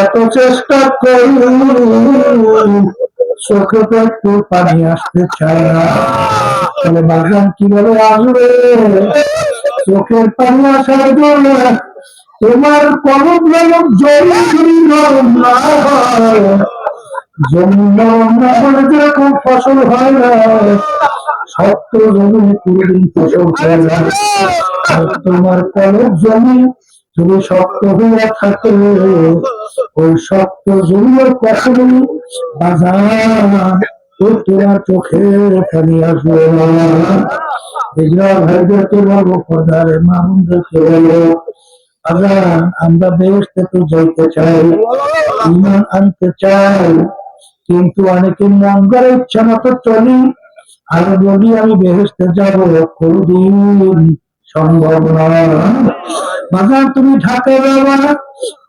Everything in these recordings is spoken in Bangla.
এত চেষ্টা করি চোখে তো একটু পানি আসতে চায় না। তাহলে বাগান কীভাবে আসবে? চোখের পানি আসার জন্য তোমার কলম জমি জমি না। ফসল হয় না। শক্ত জমি কোনদিন না তোমার কলম জমি যদি শক্ত থাকে ওই শক্ত জমির কখনই বাজার। তোমার চোখে আসবে আমরা বেহেস্তে তো যাইতে চাই ইমান আনতে চাই। কিন্তু অনেকে মন করে ইচ্ছা মতো চলি। আর বলি আমি বেহেস্তে যাব, কোনদিন সম্ভব নয় বাজার তুমি ঢাকা যাবা,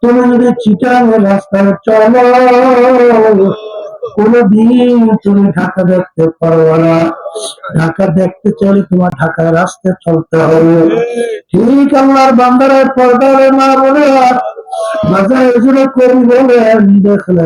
তুমি যদি চিটাঙের রাস্তায় চলো, কোনদিন তুমি ঢাকা দেখতে পারব না। ঢাকা দেখতে চাইলে তোমার ঢাকার রাস্তায় চলতে হবে। ঠিক আমার বান্দারের পর্দারে মা বলে, বাজার এজন্য করি বলেন, দেখলে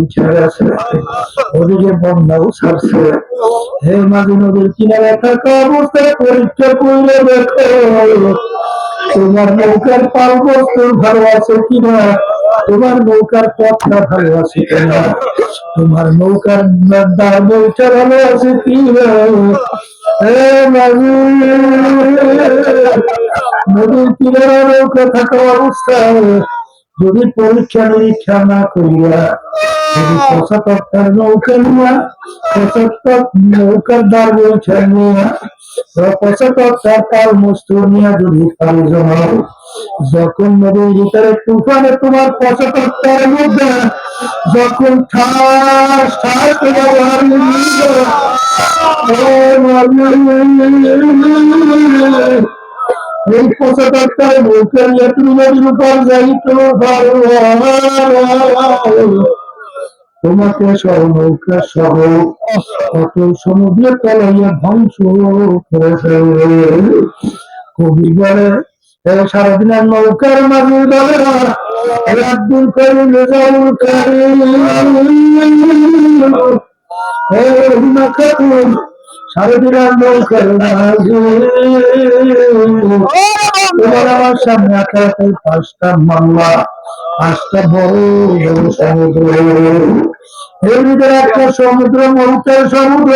উঠে আছে। ওদিকে বন্যাও ছাড়ছে। হে মাঝি নদীর কিনারে থাকা অবস্থায় পরীক্ষা করলে দেখো, তোমার নৌকার পাল বস্তু ভালো আছে কিনা? তোমার নৌকার পথটা ভালো আছে কিনা? তোমার নৌকার দার বইটা ভালো আছে কিনা? নদীর কিনারে নৌকা থাকা অবস্থায় যদি পরীক্ষা নিরীক্ষা না করিয়া যদি পঁচাত্তর নৌকা নিয়া পঁচাত্তর নৌকার দ্বার বলছে নিয়া পঁচাত্তর পাল মস্তুর নিয়া যদি পারি জমাও যখন নদীর ভিতরে তুফানে তোমার পঁচাত্তর মধ্যে যখন ঠাস ঠাস তোমার উপর যাইতে পারো তোমাকে সহ নৌকা সহ কত সমুদ্রের তলাইয়া ধ্বংস করে কবি বলে সারাদিন নৌকার মাঝে বলে রাব্দুল করিম রেজাউল করিম পাঁচটা পাঁচটা সমুদ্র ভিতরে একটা সমুদ্র মৌতের সমুদ্র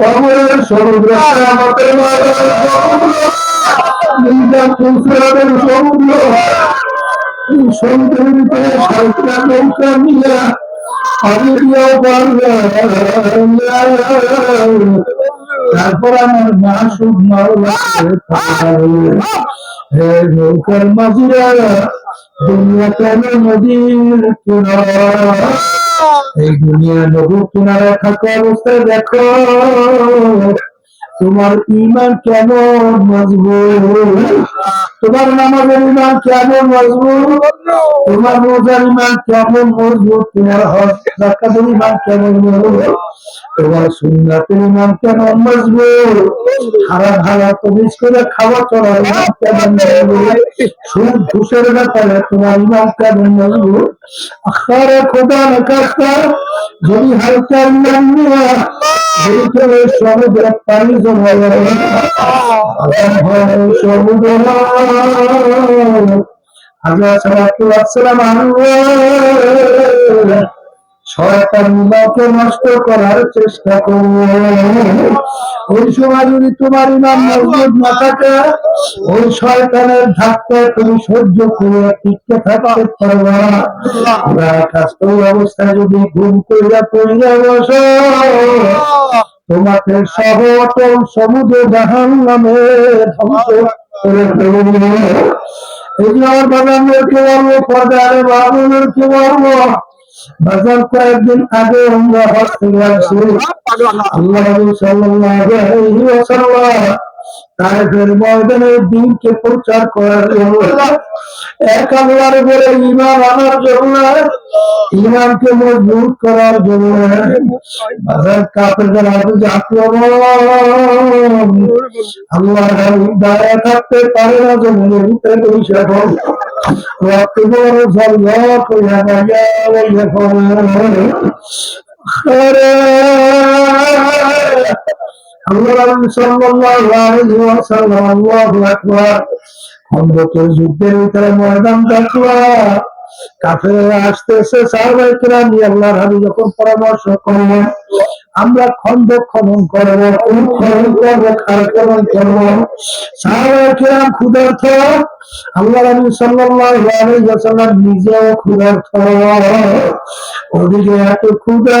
কবরের সমুদ্র সমুদ্র সমুদ্র সমুদ্রের ভিতরে সাতটা নৌকা মিলা তারপর আমার মা সুখ হে নৌকার মাঝিরা, দুনিয়া কেন নদীর কিনারা? এই দুনিয়া নদীর কিনারা থাকা অবস্থায় দেখো। তোমার ইমান কেমন মজবুত? তোমার নামাজের ইমান কেমন মজবুত? তোমার রোজার ইমান কেমন মজবুত? তোমার হজ ইমান কেমন মজবুত? তোমার সুন্নাতের ইমান কেমন মজবুত? খারাপ ভালো তবিজ করে খাওয়া চলার ইমান কেমন মজবুত? সুদ, ঘুষের ব্যাপারে তোমার ইমান কেমন মজবুত? আখারে খোদা রাখাস্তা যদি হালকা ইমান কেউ সমুদ্র পানি জমা সমুদ্র আল্লাহ সালাতু ওয়াসসালাম আলাইহি শয়তান নষ্ট করার চেষ্টা করবে ওই সময় যদি তোমার ইমান মজবুত না থাকে, ওই শয়তানের ধাক্কায় তুমি সহ্য করে টিকে থাকতে পারবে অবস্থায় যদি ঘুম কইরা পড়িয়া বসো, তোমাকে সহ অটল সমুদ্র জাহান নামে ধ্বংস করে এই যে আমার পর্দারে বাবুদেরকে বলব বাজার কয়েকদিন আগে আমরা হজ থেকে আসছি আল্লাহ নবী সাল্লাল্লাহু আলাইহি ওয়াসাল্লাম তায়েফের ময়দানে দিনকে প্রচার করার জন্য এক আল্লাহর বলে আনার জন্য ঈমানকে মজবুত করার জন্য। কাফেরদের হাতে আল্লাহ থাকতে পারে না বড় পরামর্শ করলেন, আমরা খন্দ খনন করব কোন খনন করব করব। ক্ষুধার্থ আল্লাহ আলাইহি ওয়াসাল্লাম নিজেও ক্ষুধার্থ ওদিকে এত ক্ষুধা।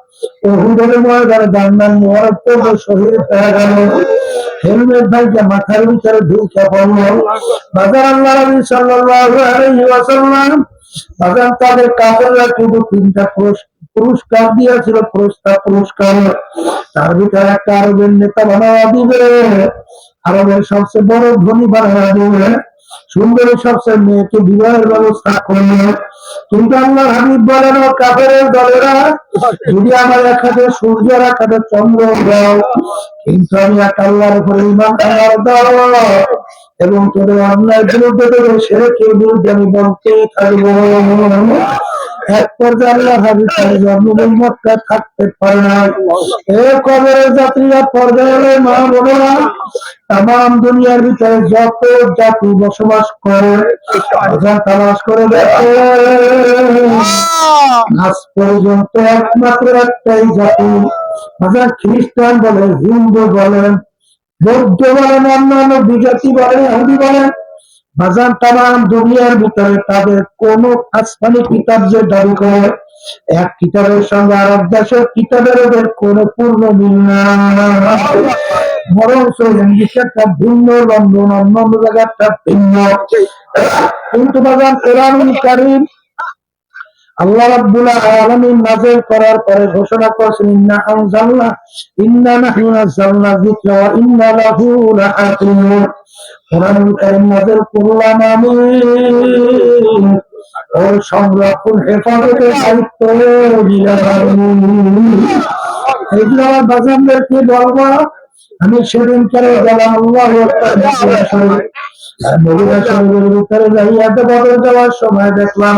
গেল। হেলমেট ভাইকে মাথার ভিতরে ঢুকে বাজার আল্লাহ বাজার তাদের তিনটা পুরস্কার দিয়েছিল, পুরস্কার পুরস্কার। তার ভিতরে একটা আরবের নেতা বানাওয়া দিবে। আরবের সবচেয়ে বড় ধনী বানাওয়া দিবে। সুন্দরী সবচেয়ে মেয়েকে বিবাহের ব্যবস্থা করবে। কিন্তু আমার এক হাতে চন্দ্র কিন্তু আমি এবং তোদের অন্যায় বিরুদ্ধে তোদের সেরেকে বিরুদ্ধে আমি বলতেই থাকব। দুনিয়ার ভিতরে যত জাতি বসবাস করে তালাশ করে আজ পর্যন্ত একমাত্র একটাই জাতি আজান খ্রিস্টান বলে হিন্দু বলেন বৌদ্ধ বলেন অন্যান্য বিজাতি বলেন হিন্দু বলেন বাজার তাম দুনিয়ার ভিতরে তাদের কোন আসমানি কিতাব যে দাবি করে, এক কিতাবের সঙ্গে আর এক দেশের কিতাবের ওদের কোন পূর্ণ মিল না। বরং ইংলিশটা ভিন্ন, লন্ডন অন্যান্য জায়গাটা ভিন্ন। কিন্তু বাজার কোরআনুল কারিম আল্লাহ রাব্বুল আলামিন নাযিল করার পরে ঘোষণা করেছেন, ইন্না আনজালনা, ইন্না নাহনু নাযালনা যিকরা ওয়া ইন্না লাহু লাহাফিজুন। কোরআনুল কারীম নাযিল করলাম আমি ওর সংরক্ষণ, হেফাজতের দায়িত্ব এগুলো আমার বলব, আমি সেদিন করে গেলাম আল্লাহ ভিতরে যাইয়াতে বদল যাওয়ার সময় দেখলাম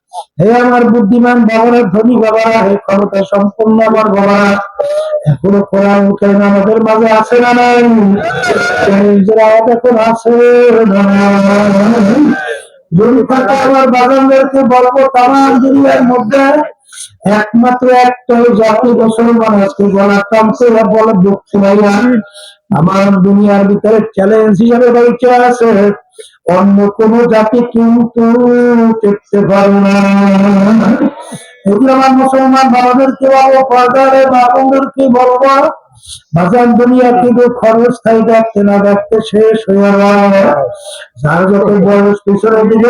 হে আমার বুদ্ধিমান বাবারা, ধনী বাবারা, হে ক্ষমতা সম্পন্ন আমার বাবারা, এখনও কোরআন কারীম আমাদের মাঝে আছে না নাই? এখন আছে যদি থাকে আমার বাগানদেরকে বলব তাম দুনিয়ার মধ্যে একমাত্র একটাই জাতি মুসলমান আজকে গলা টানছে বলে দুঃখ ভাইয়া আমার দুনিয়ার ভিতরে চ্যালেঞ্জ হিসাবে বেঁচে আছে। অন্য কোন জাতি কিন্তু টিকতে পারে না। মুসলমান বাবাদেরকে বলব পর্দারে বাবুদেরকে বলব বাজার দুনিয়া কিন্তু ক্ষণস্থায়ী দেখতে না, দেখতে শেষ হয়ে যায়। যার যত বয়স, পিছনের দিকে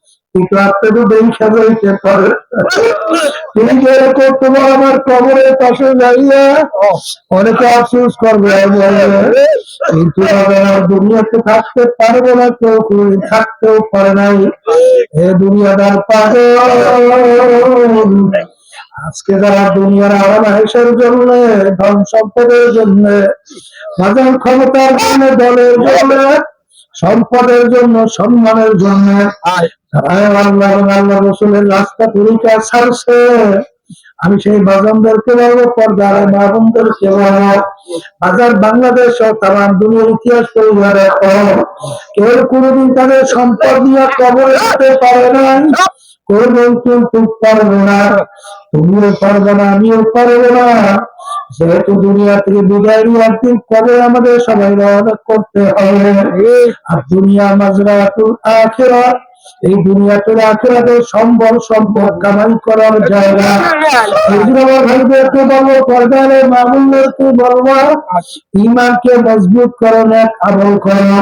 কিন্তু আপনি তো দেখা পারে। করতে আমার কবরের পাশে যাইয়া অনেকে আফসোস করবে কিন্তু দুনিয়াতে থাকতে পারব না, কেউ থাকতেও পারে নাই। এ দুনিয়াদার পাগল। আজকে যারা দুনিয়ার আরাম আয়েসের জন্য ধন সম্পদের জন্য বাজার ক্ষমতার জন্য, দলের জন্য সম্পদের জন্য সম্মানের জন্য তারা আল্লাহ রসুলের রাস্তা তরিকা ছাড়ছে। আমি সেই বাজানদেরকে বলব পর্দার মা বলব বাজার বাংলাদেশ ও তাম দুনিয়ার ইতিহাস পরিবার কেউ কোনোদিন তাদের সম্পদ নিয়ে কবর রাখতে পারে নাই কোনদিন কিন্তু পারবে না। তুমিও পারবে না আমিও পারব না। যেহেতু দুনিয়া থেকে বিদায় একদিন কবে আমাদের সবাই রওনা করতে হবে। আর দুনিয়া মাজরাতুল আখিরা এই দুনিয়াতে আখিরাতে সম্বল সম্পদ কামাই করার জায়গা। ইমানকে মজবুত করো না আমল করো।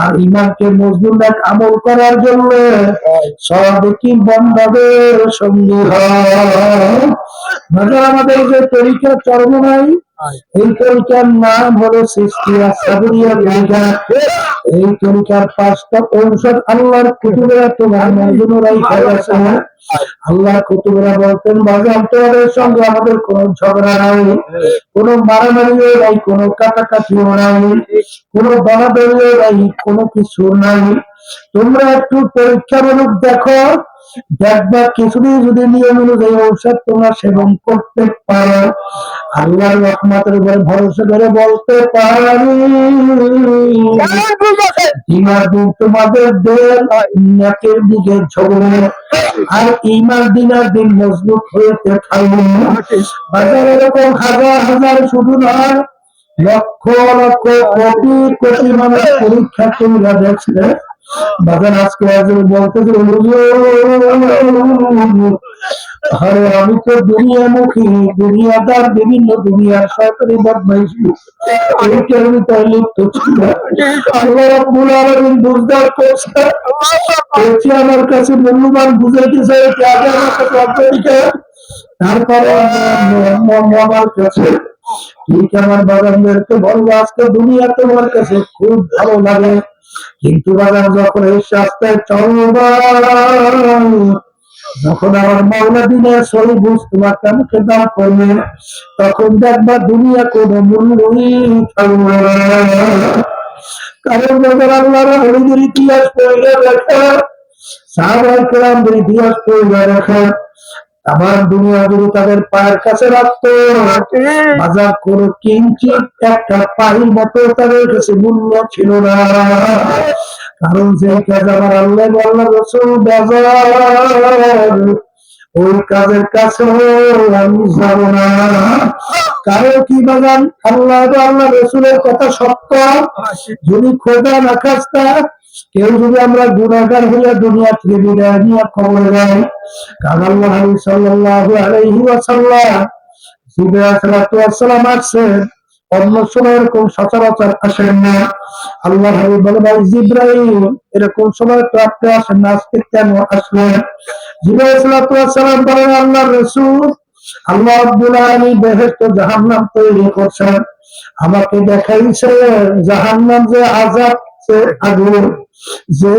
আর ইমানকে মজবুত না আমল করার জন্য সবাইকে বন্ধাদের সঙ্গে হয়। আমাদের যে তরিকা চর্ম নাই, এই তরিকার নাম হলো সৃষ্টি সাবরিয়া তরিকা এই তরিকার পাঁচটা ঔষধ আল্লাহর কুতুবেরা তোমার মজনুরাই খেয়েছে আল্লাহ কুতুবেরা বলতেন বাজার তোমাদের সঙ্গে আমাদের কোন ঝগড়া নাই কোন মারামারিও নাই কোন কাটাকাটিও নাই কোন বাড়াবাড়িও নাই কোনো কিছু নাই। তোমরা একটু পরীক্ষামূলক দেখো দেখবা কিছুদিন যদি নিয়ম অনুযায়ী ঔষধ তোমরা সেবন করতে পারো আল্লাহর রহমতের উপরে ভরসা করে বলতে পারি। ইমার দিন তোমাদের দেন নাকের দিকে ঝগড়ে আর ইমার দিনার দিন মজবুত হয়েতে থাকবে। বাজার এরকম হাজার হাজার শুধু নয় লক্ষ লক্ষ কোটি কোটি মানুষ পরীক্ষা তোমরা দেখছে বাজার আজকে একজন বলতে যে, "হুজুর, আরে আমি তো দুনিয়ামুখী দুনিয়াদার বিভিন্ন দুনিয়ার সরকারি বদমাইশি। এইটার ভিতরে লিপ্ত ছিল। আল্লাহ রাব্বুল আলামিন বুঝদার করছে। এটি আমার কাছে মূল্যবান বুঝাইতে চাই আগে আমার কাছে অপরিকা তারপরে আমার কাছে ঠিক আমার বাগানদেরকে বলব আজকে দুনিয়া তোমার কাছে খুব ভালো লাগে। কিন্তু বাগান যখন এই রাস্তায় চলবা যখন আমার মাওলা দিনের শরীর বুঝ তোমার কানকে দাঁড় করবে, তখন দেখবা দুনিয়া কোনো মূল্যই থাকবে। কারণ হরিদের ইতিহাস ইতিহাস আমার দুনিয়া গুরু তাদের পায়ের কাছে রাখতো। বাজার কোন কিঞ্চিত একটা পাহির মতো তাদের কাছে মূল্য ছিল না। কারণ যে কাজ আমার আল্লাহ আল্লাহ রসুল বাজার ওই কাজের কাছে আমি যাব না। কারণ কি বাগান আল্লাহ আল্লাহ রসুলের কথা সত্য। যদি খোদা না খাস্তা কেউ যদি আমরা গুণাগার হইয়া দুনিয়া থেকে বিদায় নিয়ে খবর দেয় সাল্লাল্লাহু আলাইহি ওয়াসাল্লাম আসছেন অন্য সময় এরকম সচরাচর আসেন না। আল্লাহ হাবিব বলে, ভাই জিব্রাইল, এরকম সময় তো আপনি আসেন না, আজকে কেন আসলেন? বলেন আল্লাহ রাসূল, আল্লাহ রাব্বুল আলামিন বেহেশত জাহান্নাম তৈরি করছেন। আমাকে দেখাইছে জাহান্নাম যে আযাব যে আগুন যে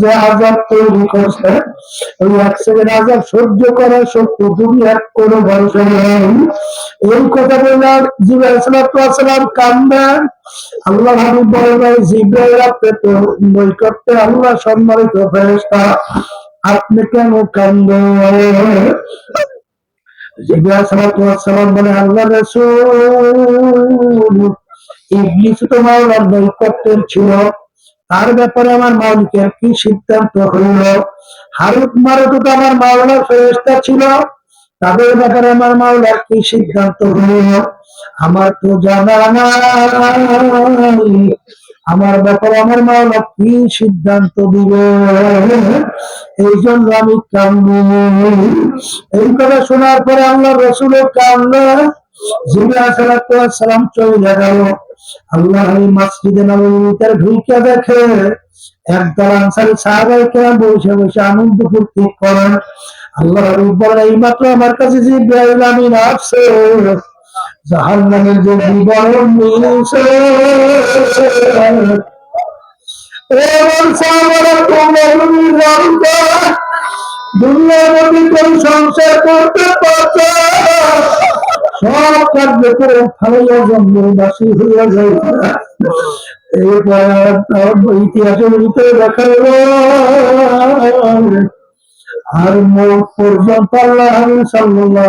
যে আজাব তৈরি করছে ওই এক সেকেন্ড আজাব সহ্য দুনিয়ার কোন নেই। এই কথা বললাম কান্দান আল্লাহ হাবিব ভাই আপনি আল্লাহ সম্মানিত ফেরেশতা, আপনি কেন কান্দেন জিজ্ঞাসালাম বলে, আল্লাহ রসুল ইবলিস তো মাওলার ছিল। তার ব্যাপারে আমার মালিকের কি সিদ্ধান্ত হইল? তো আমার মাওলার ছিল। তাদের ব্যাপারে আমার মাওলার কি সিদ্ধান্ত হইল? আমার তো জানা নাই। আমার ব্যাপারে আমার মাওলা কি সিদ্ধান্ত দিবে এই জন্য আমি কান্দি। এই কথা শোনার পরে আল্লাহ রসুলের কান্না সালাম চলে গেল। আল্লাহ এই মসজিদে নবমীতে দেখে একদল আনসারি সাহাবাই কেরাম বসে বসে আনন্দ ফুর্তি করেন। আল্লাহ বলেন, এইমাত্র আমার কাছে যে আসছে। জাহান্নামের যে বিবরণ মিলছে। দুনিয়ার মধ্যে সংসার করতে পারছ সব কার্য করে ফালাইয়া জঙ্গলবাসী হইয়া যায় ইতিহাসের ভিতরে দেখা গেল, আর মোট পর্যন্ত আল্লাহ সাল্লাহ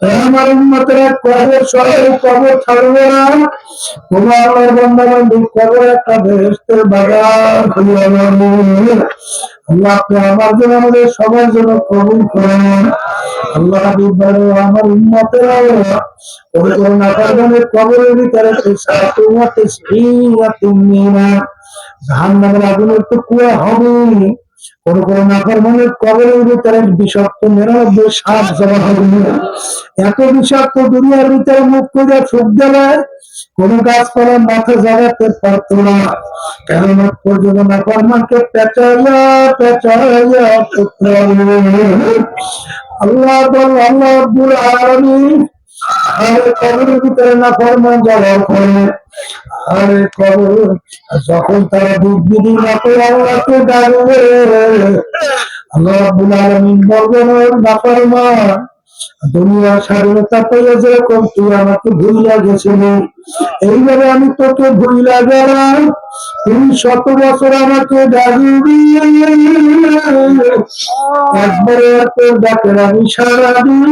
আমার উন্মতেরা কবর না। তোমার বান্দি কবর একটা আমার জন্য আমাদের সবার জন্য কবুল করেন। আল্লাহ আমার উন্মতেরা কারণে কবরের ভিতরে তোমাতে মিনা জাহান্নামের আগুনের তো কুয়া হবে। কোন কোন নাফরমানের কবরের ভিতরে বিষাক্ত, নিরানব্বই সাপ জমা হবে এত বিষাক্ত দুনিয়ার ভিতরে মুখ করে ফুক দেবে? কোন গাছপালা মাথা জাগাতে পারতো না। কেন পর্যন্ত নাফরমানকে আল্লাহ আল্লাহ আলমী কবরের ভিতরে না ফরমান যাওয়ার করে। আরে কবর, যখন তারা দুধ বিধি না করে আল্লাহকে ডাকবে। আল্লাহ রাব্বুল আলামিন বলবেন না ফরমান দুনিয়ার স্বাধীনতা পেয়ে যেরকম তুই আমাকে ভুলিয়া আমি তোকে ভুলিয়া গেলাম। তুমি শত বছর আমাকে একবারে ডাকের আমি সারা দিন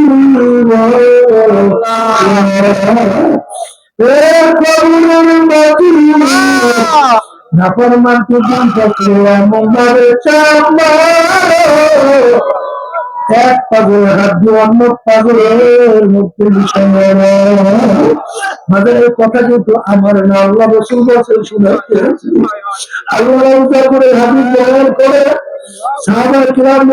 চাম্বা এক পাগল দিয়ে অন্য পাগলের বিষয় আমাদের কথা কিন্তু আমার না আল্লাহ রসুল বছর শুনে। আল্লাহ করে হাবিব বহন করে সাহাবা কিরাম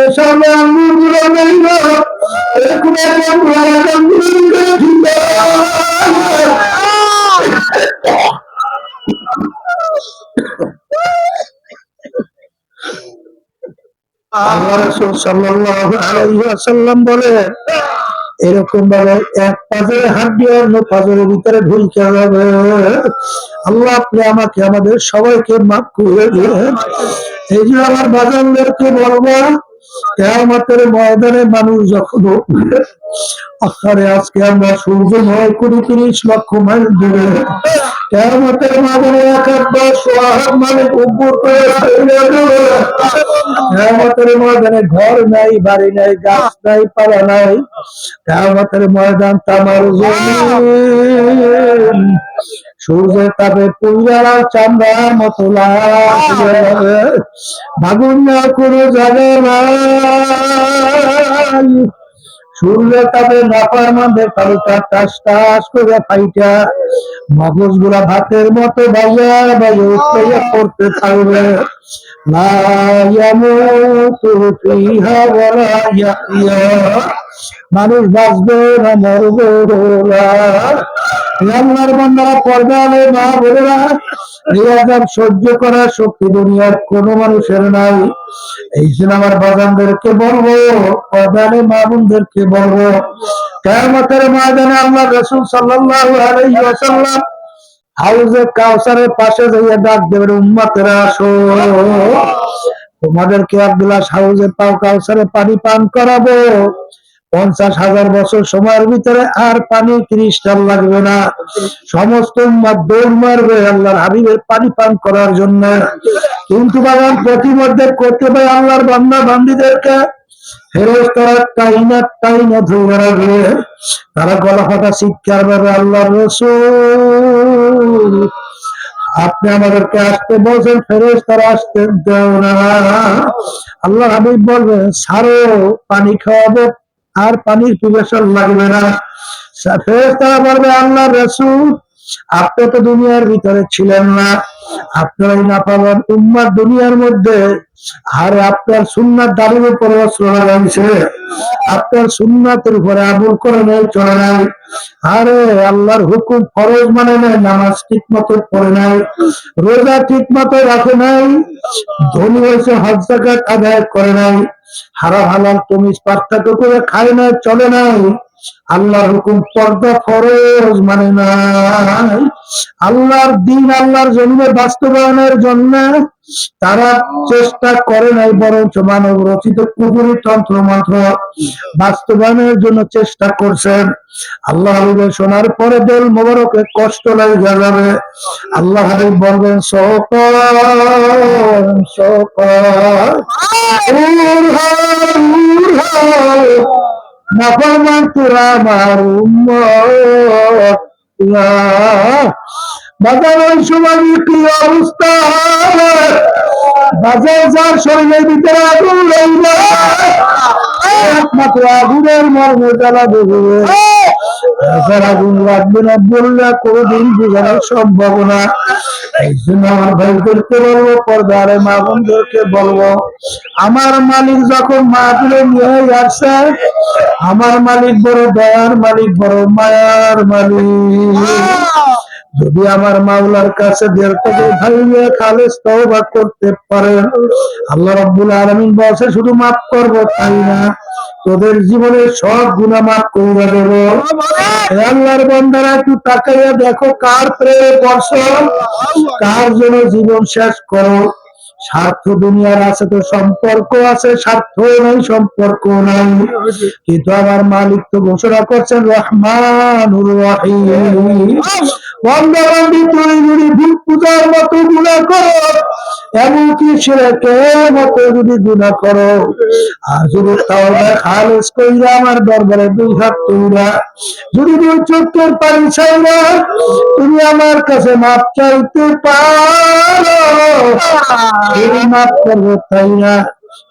এরকম ভাবে এক পাজরে হাত দিয়ে অন্য পাজরের ভিতরে খেয়াল যাবে আল্লাহ, আপনি আমাকে, আমাদের সবাইকে মাফ করে দিলেন এই যে আমার বাজারদেরকে বলব কেয়ামতের ময়দানে মানুষ যখন আকারে আজকে আমরা সূর্য নয় কুড়ি তিরিশ লক্ষ মাইল দূরে কেয়ামতের ময়দানে এক একবার সোহাগ মানে উপর করে কেয়ামতের ময়দানে ঘর নাই, বাড়ি নাই, গাছ নাই, পালা নাই। কেয়ামতের ময়দান তামার জমি। সূর্যের তাপে পুঞ্জারা চামড়ার মতো ভাগুন না জায়গা নাই সূর্যের তাপে নাপার মধ্যে কালুটা টাস টাস করে ফাইটা। মগজগুলা ভাতের মতো বাইয়া বাইয়া উঠে করতে থাকবে। লা ইয়ামুতু ফিহা মানুষ বাঁচবে না মরবে না। আল্লাহর বান্দারা পর্দা আলে মা এই আজাব সহ্য করার শক্তি দুনিয়ার কোনো মানুষের নাই। এই সিনেমার বাগানদেরকে বলব পর্দানে মা বোনদেরকে বলব। কেয়ামতের ময়দানে আল্লাহ রসুল সাল্লাল্লাহু আলাইহি হাউজে কাউসারের পাশে যাইয়া ডাক দেবেন, উম্মতেরা আসো। তোমাদেরকে এক গ্লাস হাউজে পাও কাউসারে পানি পান করাবো। পঞ্চাশ হাজার বছর সময়ের ভিতরে আর পানি খ্রিস্টান লাগবে না। সমস্ত দৌড় মারবে আল্লাহর হাবিবের পানি পান করার জন্য। কিন্তু বাগান প্রতিমধ্যে করতে পারে আল্লাহর বান্দা বান্দিদেরকে। ফেরত তারা টাইনা টাইনা ধরে রাখবে। তারা গলা ফাটা শিক্ষার ভাবে আল্লাহর আপনি আমাদেরকে আসতে বলছেন ফেরেস তারা আসতে দেও না। আল্লাহ হাবিব বলবেন সারো পানি খাওয়াবো আর পানির পিপাসা লাগবে না। বলবে আপনি তো দুনিয়ার ভিতরে ছিলেন না। আপনারাই না পাবেন উম্মার দুনিয়ার মধ্যে, আর আপনার সুন্নার দাঁড়ির উপরে লাগাইছে। আপনার সুন্নাতের উপরে করে নেই, চলে নাই। আরে আল্লাহর হুকুম ফরজ মানে নাই, নামাজ ঠিক মতো পড়ে নাই, রোজা ঠিক মতো রাখে নাই, ধনী হয়েছে, হজ জাকাত আদায় করে নাই। হারাম হালাল তুমি পার্থক্য করে খায় না চলে নাই। আল্লাহর হুকুম পর্দা ফরজ মানে না আল্লাহর দিন আল্লাহর জন্য বাস্তবায়নের জন্য তারা চেষ্টা করে নাই, বরঞ্চ মানব রচিত কুকুরি তন্ত্র মন্ত্র বাস্তবায়নের জন্য চেষ্টা করছেন। আল্লাহ শোনার পরে দেল মোবারকে কষ্ট লাগে যাবে আল্লাহ হাবিব বলবেন সহকার নাফরমান তোরা আমার বাজার ওই সময় কি অবস্থা? বাজার যার শরীরের ভিতরে আগুন রইল একমাত্র আগুনের মর্ম জ্বালা দেবে। আগুন লাগবে না বললে কোনোদিন বোঝানো সম্ভব না আমার মালিক যখন মা তুলে নিয়ে আসছে, আমার মালিক বড় দয়ার মালিক, বড় মায়ার মালিক। যদি আমার মাওলার কাছে খালেস তওবা করতে পারেন, আল্লাহ রাব্বুল আলামিন বলছে, শুধু মাফ করব তাই না, তোদের জীবনে সব গুণা মাফ করে দেব। আল্লাহর বান্দারা, একটু তাকাইয়া দেখো কার প্রেমে পড়ছ, কার জন্য জীবন শেষ করো। স্বার্থ দুনিয়ার আছে তো সম্পর্ক আছে স্বার্থ নাই সম্পর্ক নাই। কিন্তু আমার মালিক তো ঘোষণা করছেন, রহমানুর রহিম। তুই যদি ভুল পূজার মতো যদি করো, আর যদি খালেস কইরা আমার দরবারে দুই যদি তুমি আমার কাছে মাপ চাইতে পারো।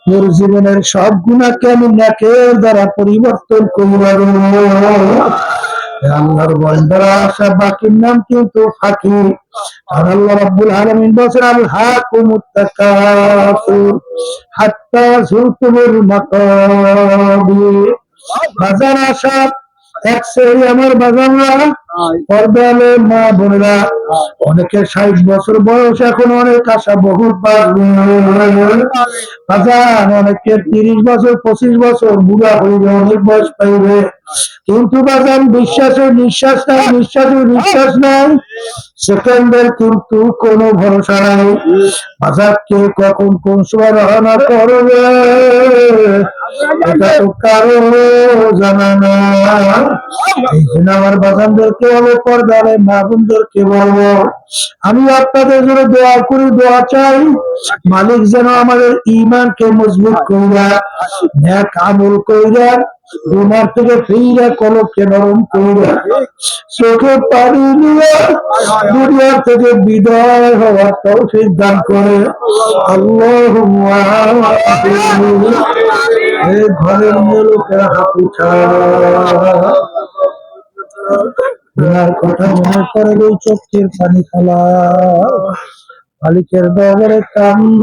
তোর জীবনের সব গুণাকে আমি নাকের দ্বারা পরিবর্তন করিবার আল্লাহর নাম কিন্তু বাজার এক শ্রেণি আমার বাজানরা পর্দালে মা বোনেরা। অনেকে ষাট বছর বয়স এখন অনেক আশা বহুত বাজান অনেকে তিরিশ বছর পঁচিশ বছর বুড়া হইবে অনেক বয়স পাইবে। কিন্তু বাজান বিশ্বাসের নিঃশ্বাস নাই নিঃশ্বাসের নিঃশ্বাস নাই। সেকেন্ডের কিন্তু কোনো ভরসা নাই। বাজার কে কখন কোন সময় রওনা করবে? এটা তো কারও জানা না। এই জন্য আমার বাগানদেরকে বলো পর্দারে মা বোনদেরকে বলব আমি আপনাদের জন্য দোয়া করি দোয়া চাই। মালিক যেন আমাদের ইমানকে মজবুত কইরা ন্যাক আমল কইরা গুনার থেকে ফিরে কলকে নরম কইরা চোখে পানি নিয়ে থেকে বিদায় হওয়ার তৌফিক দান করে। আল্লাহ ঘরের লোকেরা হাত কথা মনে করে ওই চোখের পানি খালা। মালিকের দরবারে কান্দ।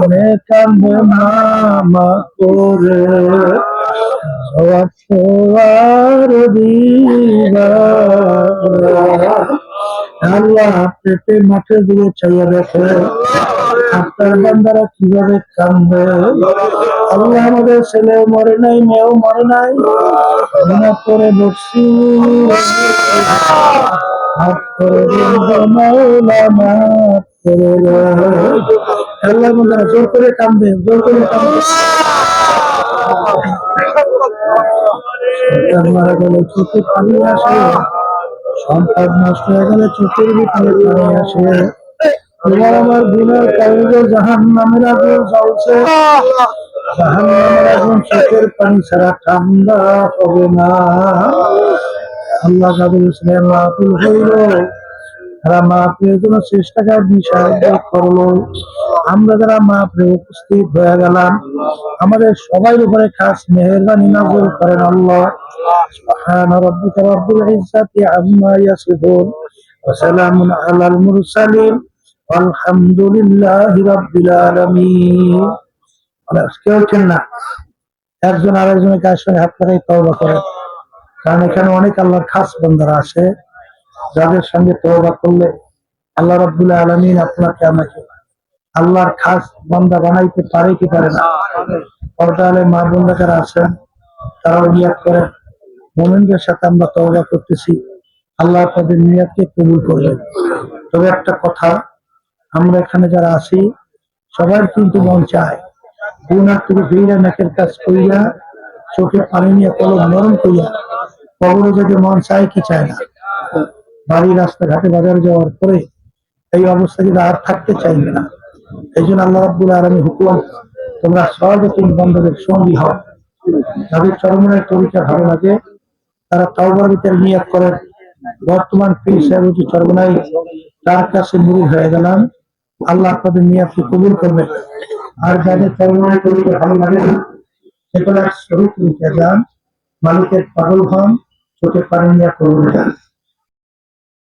মেয়ে কান্দে মা মা করে দিবা। আল্লাহ পেটে মাঠের দিকে চাইয়া দেখে আপনার বান্দারা কীভাবে কান্দে? আল্লাহ আমাদের ছেলেও মরে নাই, মেয়েও মরে নাই। করে বসছি। আল্লাহ বন্ধুরা জোর করে কান্দে, জোর করে সন্তান মারা গেলে চোখে পানি আসে, সন্তান নষ্ট হয়ে গেলে চোখের ভিতরে পানি আসে। আমার দিনের কারণে জাহান নামের আগে জ্বলছে। জাহান নামের আগুন চোখের পানি ছাড়া ঠান্ডা হবে না। আল্লাহ যাদের ইসলাম মাহফিল হইল তারা মাহফিলের জন্য চেষ্টাকার সাহায্য করলো আমরা যারা মাহফিলে উপস্থিত হয়ে গেলাম আমাদের সবাই উপরে খাস মেহরবানি নাজর করেন আল্লাহ سبحان ربك رب العزة عما يصفون وسلام على المرسلين والحمد لله رب العالمين কেউ হচ্ছেন না একজন আরেকজনের কাছে সঙ্গে হাত লাগাই তওবা করেন কারণ এখানে অনেক আল্লাহর খাস বন্ধারা আছে যাদের সঙ্গে তওবা করলে আল্লাহ রাব্বুল আলামিন আপনাকে আমাকে আল্লাহর খাস বন্দা বানাইতে পারে কি পারে না। পর্দালে মা বন্ধা যারা আছেন, তারাও নিয়াত করেন। মোমেনদের সাথে আমরা তওবা করতেছি। আল্লাহ তাদের নিয়াতকে কবুল করবেন। তবে একটা কথা, আমরা এখানে যারা আছি সবার কিন্তু মন চায়। গুনার থেকে ফিরা নাকের কাজ কইরা চোখে পানি নিয়ে কলম নরম কইয়া কবরে যদি মন চায় কি চায় না। বাড়ি, রাস্তাঘাটে বাজারে যাওয়ার পরে এই অবস্থা যদি আর থাকতে চাইবে না, এই জন্য আল্লাহ রাব্বুল আলমী হুকুম, তোমরা সহজে তিন বন্ধুদের সঙ্গী হও। যাদের চরমনের তরিকা ভালো লাগে তারা তাওবার ভিতরে নিয়োগ করেন। বর্তমান পীর সাহেব চরমনাই, তার কাছে মুড়ি হয়ে গেলাম। আল্লাহ আপনাদের নিয়াতকে কবুল করবেন। আর যাদের চরমনাই তরিকা ভালো লাগে না সেগুলো স্বরূপ যান, মালিকের পাগল হন চোখে পানি নিয়ে কবুল যান